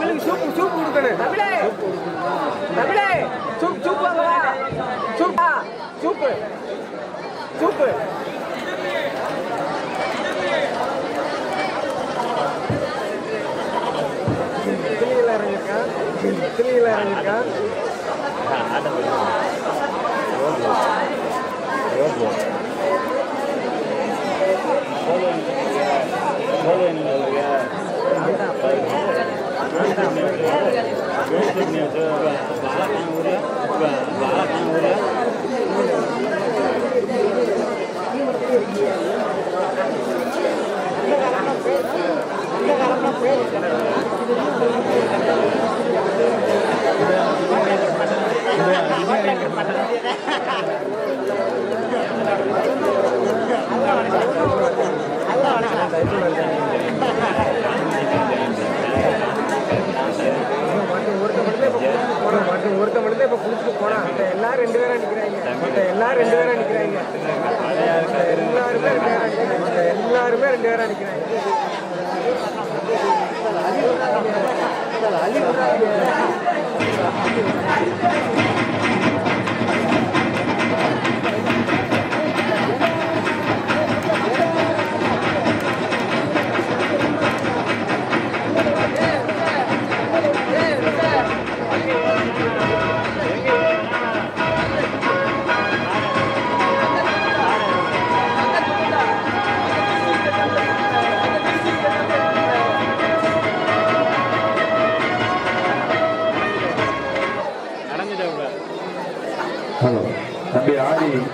தமிழுக்கு soup soup கொடுக்கணும். தமிழே. தமிழே. சூப் சூப் வாங்க வா சூப். ஆ, சூப்பு. சூப்பு திணியில் இறங்கியிருக்கான் திணியில் இறங்கியிருக்கான் ஒருத்த ஹலோ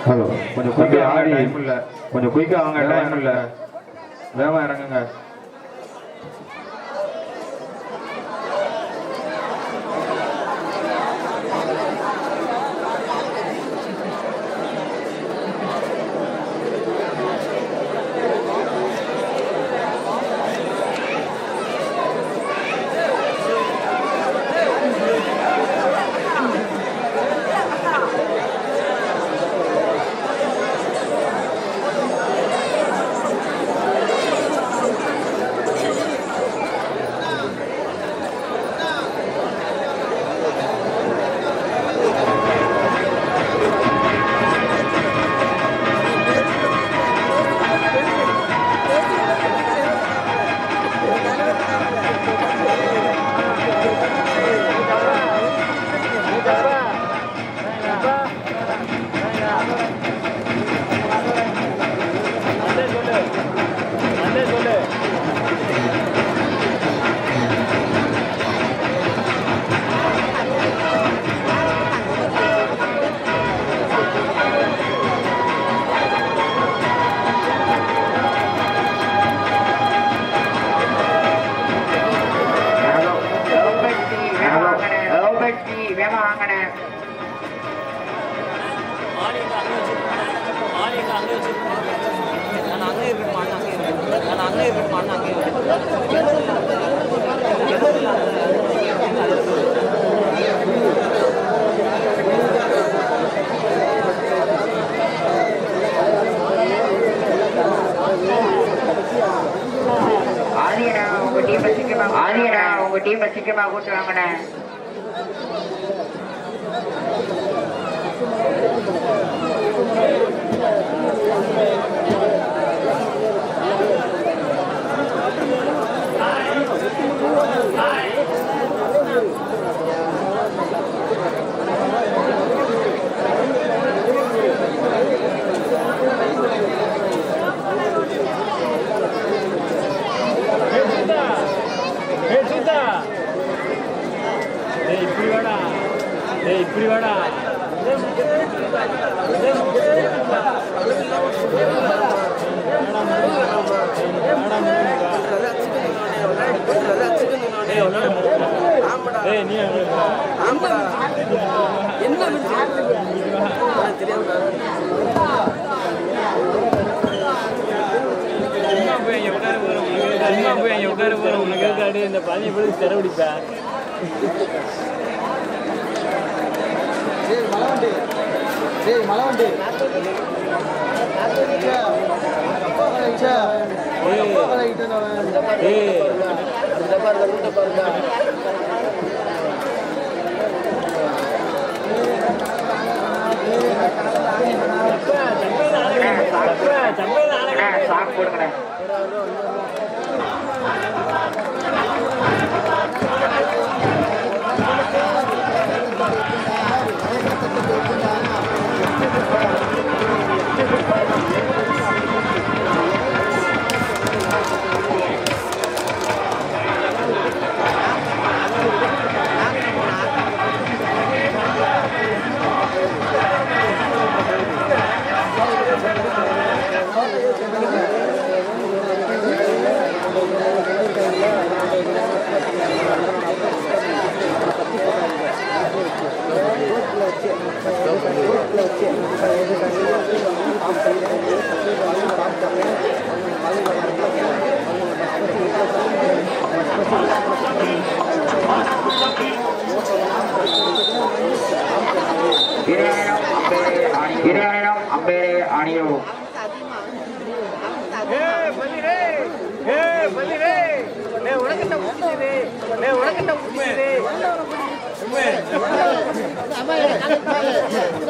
ஹலோ கொஞ்சம் குயிக்கா ஆடி டைம் இல்ல. கொஞ்சம் குயிக்கா வாங்க டைம் இல்ல. வேகமா இறங்குங்க. இந்த பேருக்கு தெர பிடிப்பேன் மலவண்டி டேய் மலவண்டி அப்பா பாருங்க ரூட்டை பாருங்க. சாக்கு போடுங்கண்ணே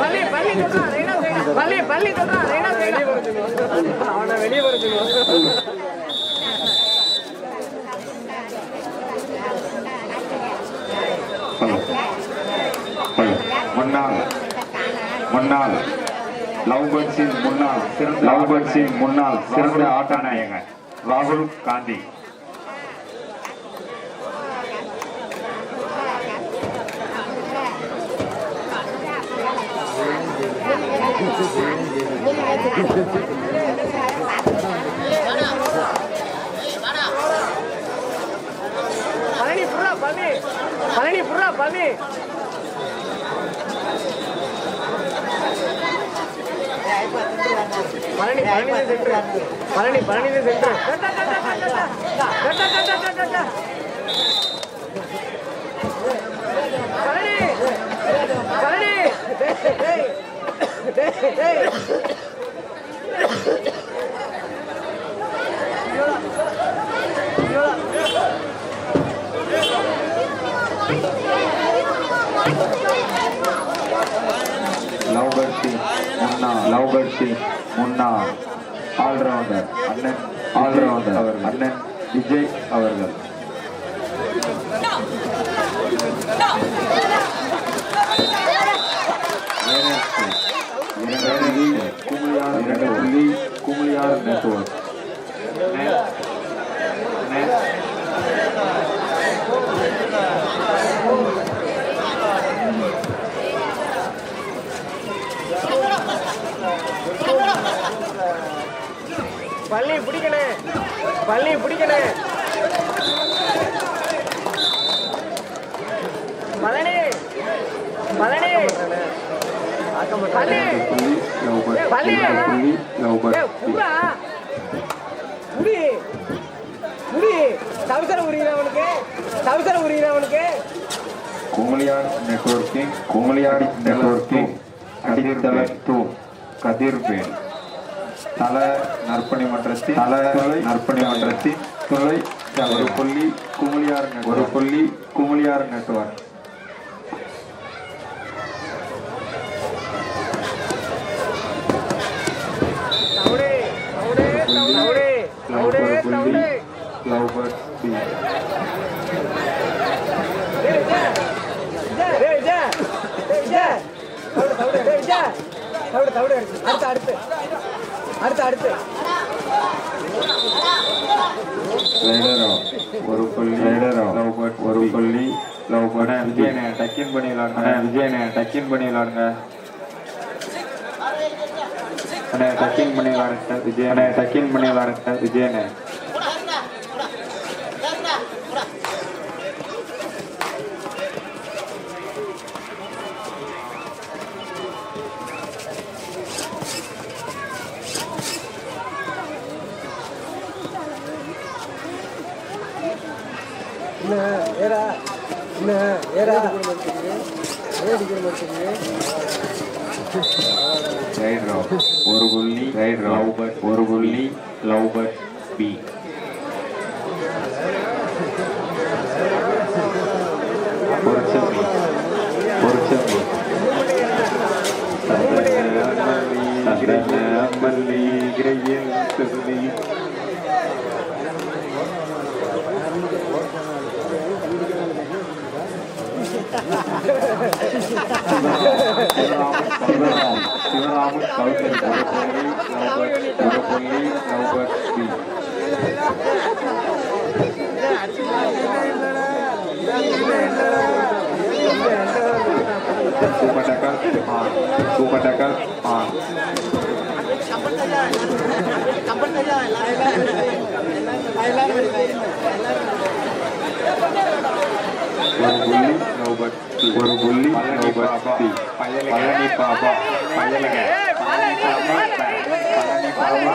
பள்ளி பள்ளி சொல்றான் ரெய்னா பள்ளி பள்ளி சொல்றான் ரெய்னா அவனை வெளியே வர சொல்லுவான் முன்னாள் முன்னாள் லவ் முன்னாள் சிறந்த முன்னாள் சிறந்த ஆட்ட நாயகன் ராகுல் காந்தி. பழனி புறா பழனி. பழனி புறா பழனி. பழனி பழனி சென்று. பழனி பழனி சென்று. பழனி பழனி. முன்னாள் லவ் பேர்ட்ஸின் முன்னாள் ஆல்ரவுண்டர் அண்ணன் ஆல்ரவுண்டர் அவர்கள் அண்ணன் விஜய் அவர்கள் குமிழியார் இரண்டு புள்ளி குமிழியார் நெட்வொர்க் பள்ளி பிடிக்கணே பள்ளி பிடிக்கணே பழனி. பழனி. பள்ளி. புள்ளி. புறா. முடி முடி சவுசர உரியுது அவனுக்கு சவுசர உரியுது அவனுக்கு குமளியார் நெட்வொர்க்கிங் குமளியார் நெட்வொர்க்கிங் அடித்தளர் தூ தல நற்பணி மன்றத்தின் தல நற்பணி மன்றத்தின் துளை ஒரு புள்ளி குமளியார் ஒரு புள்ளி குமளியார் விஜய் சவுடு சவுடு அடுத்து அடுத்து. அடுத்து அடுத்து. ரைடரோ ஒரு புள்ளி. ஒரு புள்ளி. லவ் பேர்ட் விஜயனே டக்கின் பண்ணி விளாடுங்க விஜயனே டக்கின் பண்ணி விளாடுங்க அண்ணே டக்கின் பண்ணி விளாடுங்க விஜயனே டக்கின் பண்ணி விளாடுங்க விஜயனே ஏரா என்ன? ஏரா ஏன் அடிக்கிற ரோ ஒரு புள்ளி. ரைட் ரோ ஒரு புள்ளி. Love bird B Sivaraman Sivaraman Gautham ஒரு புள்ளி லவ் பட் ஒரு புள்ளி லவ் பட் பி சூப்பர் டக்கர் ஆன் சூப்பர் டக்கர் ஆன் ஒரு புள்ளி நோபட் ஒரு புள்ளி நோபட் பழனி பாபா பயலக பழனி பாபா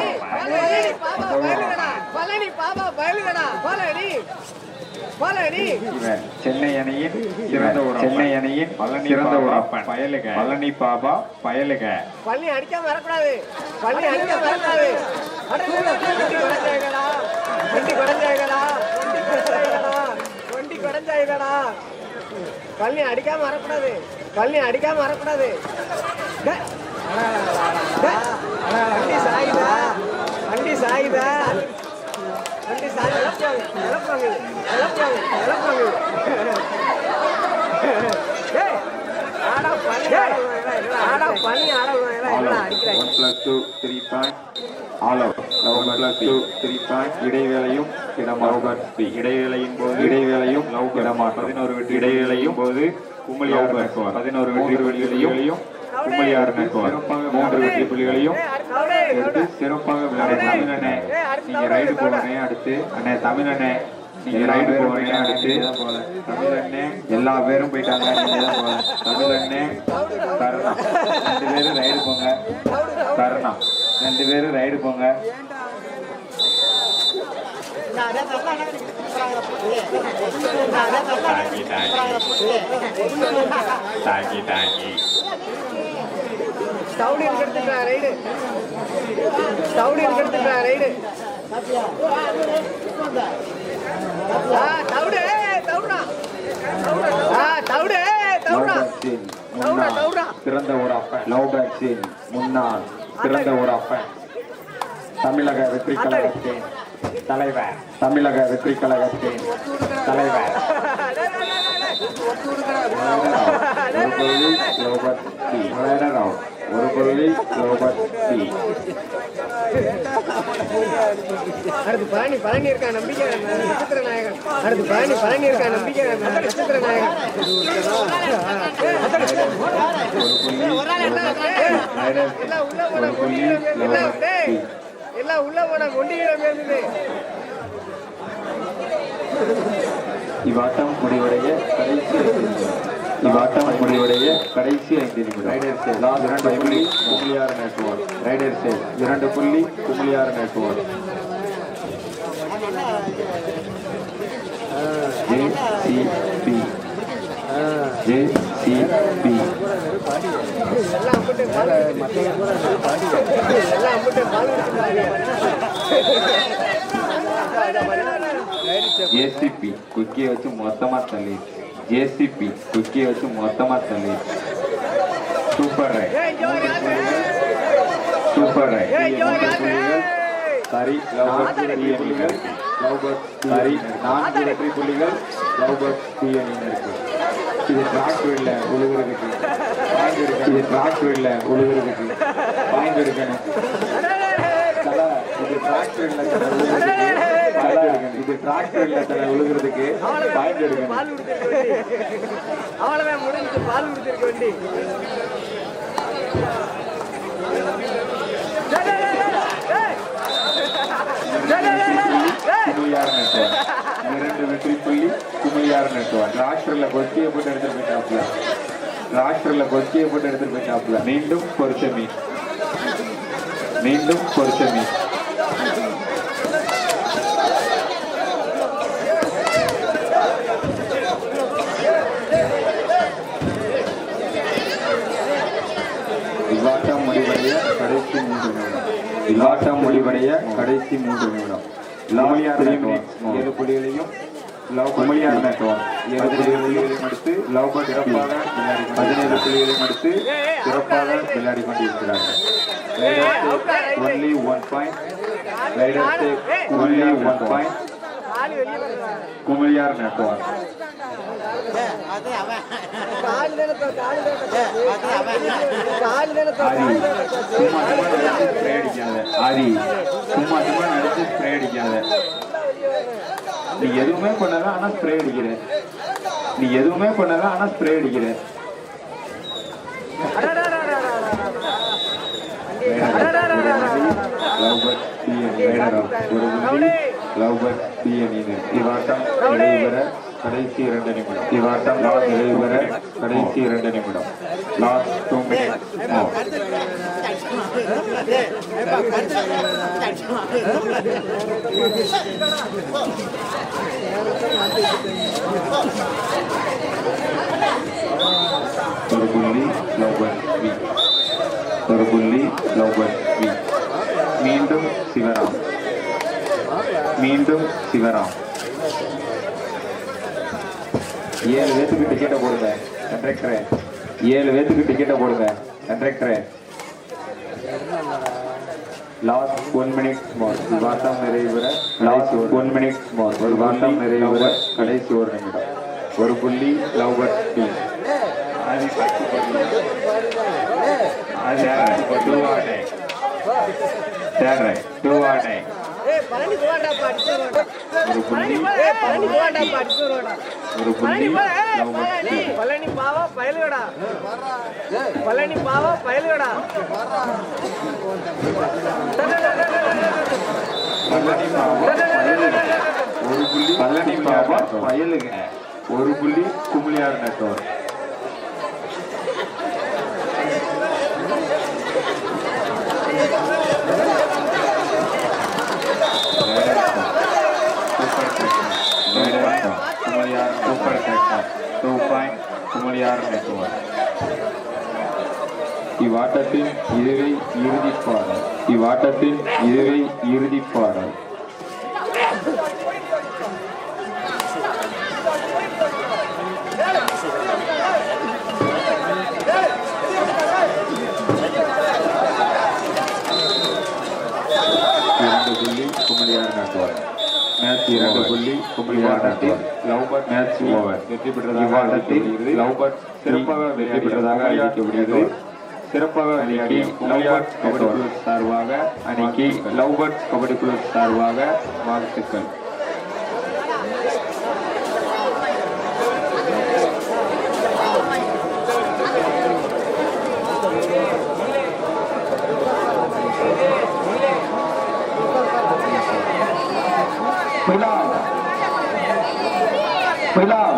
பழனி பாபா பயலுகடா பழனி பழனி சென்னை அணியின் சிறந்த ஒரு சென்னை அணியின் சிறந்த ஒரு அப்பன் பயலுக பழனி பாபா பயலுக பள்ளி அடிக்காம வரக்கூடாது பள்ளி அடிக்காம வரக்கூடாது வண்டி வண்டி குடஞ்சாய்களா பள்ளி அடிக்காம வரக்கூடாது. பள்ளி அடிக்காம வரக்கூடாது. வண்டி சாயுதா. வண்டி சாயுதா. வண்டி சாய் இழப்பாங்க இழப்பாங்க இழப்பாங்க இழப்பாங்க ஆடா பள்ளி ஆடா பள்ளி ஆட அடிக்கிறாங்க பிளஸ் டூ த்ரீ பாயிண்ட் இடைவேளையும் இடமாறுபட் பி இடைவேளையின் போது இடைவேளையும் இடமாற்றம். பதினோரு வெற்றி இடைவேளையும் போது கும்பலியார் நெட்வொர்க் பதினோரு வெற்றி புள்ளிகளையும் கும்பலியார் நெட்வொர்க் மூன்று வெற்றி புள்ளிகளையும் எடுத்து சிறப்பாக விளையாடிய தமிழனே நீங்க ரைடு போவனே அடுத்து அண்ணே தமிழனே நீங்க ரைடு போவனே அடுத்து தமிழண்ணே எல்லா பேரும் போயிட்டாங்க. நீங்க தான் போல தமிழண்ணே கருணா ரெண்டு பேரும் ரைடு போங்க. கருணா ரெண்டு பேரும் ரைடு போங்க. டாங்கி டாங்கி டாங்கி ஸ்டவுடி எடுத்துட்டா ரைடு ஸ்டவுடி எடுத்துட்டா ரைடு ஆ தவுடு தவுடா. ஆ தவுடு தவுடா. தவுடா தவுடா. சிறந்த ஒரு லவ் பேக்ஸின் முன்னாள். சிறந்த ஒரு அப்பன் தமிழக வெற்றி கழகத்தின் தலைவர். தமிழக வெற்றி கழகத்தின் தலைவர். ஒரு ஒரு புள்ளி லோபட் பி அடுத்து பழனி பழனி இருக்கா நம்பிக்கை. நட்சத்திர நாயகன் அடுத்து பழனி பழனி இருக்கா நம்பிக்கை. நட்சத்திர நாயகன் ஒரு புள்ளி எல்லாம் உள்ள போன கொண்டியிடம் இருந்தது இவ்வாட்டம் முடிவடைய கடைசி நிமிடம். இவ்வாட்டம் முடிவடைய கடைசி ஐந்து நிமிடம். இரண்டு புள்ளி குமிழியார் நெட்வொர்க் ரைடர் சேல் இரண்டு புள்ளி குமிழியார் நெட்வொர்க் ஜேசிபி. ஜேசிபி. ஜேசிபி. குக்கியை வச்சு மொத்தமா தள்ளி ஜேசிபி குக்கியை வச்சு மொத்தமா தள்ளி. சூப்பர் ரைட் சூப்பர் சரி லவ் பர்ட்ஸ் புள்ளிகள் லவ் பர்ட்ஸ் சரி நான்கு வெற்றி புள்ளிகள் லவ் பர்ட்ஸ் டி அணின்னு இருக்கு இது ட்ராக் ஃபீல்ட்ல உழுகுறதுக்கு பாயிண்ட் இருக்கு இது ட்ராக் ஃபீல்ட்ல உழுகுறதுக்கு பாயிண்ட் எடுக்கணும். தல, இது ட்ராக் ஃபீல்ட்ல எடுக்கணும். இது ட்ராக் ஃபீல்ட்ல தல உழுகுறதுக்கு பாயிண்ட் எடுக்கணும். அவ்வளவுதான் முடிஞ்சு பால் கொடுத்துருக்க வண்டி. குமிழியார் நெட்வொர்க் இரண்டு வெற்றி புள்ளி குமிழியார் நெட்வொர்க் ராஷ்டிரில் கொச்சியை போட்டு எடுத்துட்டு போயிட்டாப்ல ராஷ்டிரில் கொச்சியை போட்டு எடுத்துட்டு போயிட்டாப்ல மீண்டும் பொரிச்ச மீன். மீண்டும் பொரிச்ச மீன். முடிவடைய கடைசி மூன்று நிமிடம். நெட்வொர்க் ஏழு புள்ளிகளையும் லவ் குமளியார் நெட்வொர்க் ஏழு புள்ளிகளையும் அடுத்து லவ் பட் சிறப்பாக விளையாடி பதினேழு புள்ளிகளையும் அடுத்து சிறப்பாக விளையாடி கொண்டிருக்கிறார்கள். Only one point only one point குமளியார் network அடிக்காத ஆதி சும்மா சும்மா நடிச்சு ஸ்ப்ரே அடிக்காத நீ எதுவுமே பண்ணல ஆனா ஸ்ப்ரே அடிக்கிற நீ எதுவுமே பண்ணல ஆனா ஸ்ப்ரே அடிக்கிற லவ் பட் ஒரு புள்ளி லவ் பட் பிஎன் இவாட்டம் நிறைவுபெற கடைசி இரண்டு நிமிடம். இவாட்டம் லாஸ் நிறைவுபெற கடைசி இரண்டு நிமிடம். லாஸ்ட் டூ மினிட் ஒரு புள்ளி லவ் ஒரு புள்ளி லவ் மீண்டும் சிவராம். மீண்டும் சிவராம். ஏழு பேத்துக்கு டிக்கெட்டை போடுங்க. கண்டக்டரே ஏழு பேத்துக்கு டிக்கெட்டை போடுங்க. கண்டக்டரே லாஸ்ட் ஒன் மினிட் மோர் விவாதம் நிறைவுற லாஸ்ட் ஒன் மினிட் மோர் விவாதம் நிறைவுற கடைசி ஒரு நிமிடம். ஒரு புள்ளி லவ் பட் டீம் அது பத்து. புள்ளி அது டூ சரி டூ ஏய், பழனி பாவா பயலுகடா. பழனி பாவா பயலுகடா. பழனி பாபா பயலுங்க ஒரு புள்ளி கும்ளியார் நெட்வொர்க் குமளியார் சூப்பர் டெக்னர் டூ பாயிண்ட் இதுவே இறுதிப் பாடல் இவ்வாட்டத்தின் இதுவே இறுதிப் பாடல் இரண்டு புள்ளி குமரியார் நட்டுவார் மேட்ச் இரண்டு புள்ளி குமரியார் நட்டுவார் மேட்ச் ஓவர் வெற்றி பெற்றதாக இவ்வாட்டத்தில் லவ் பட் சிறப்பாக வெற்றி பெற்றதாக அறிவிக்கப்படுகிறது. சிறப்பாக விளையாடி லவ் பட் கபடி குழு சார்பாக அன்னைக்கு லவ் பட் கபடி குழு சார்பாக வாழ்த்துக்கள். Cuidado.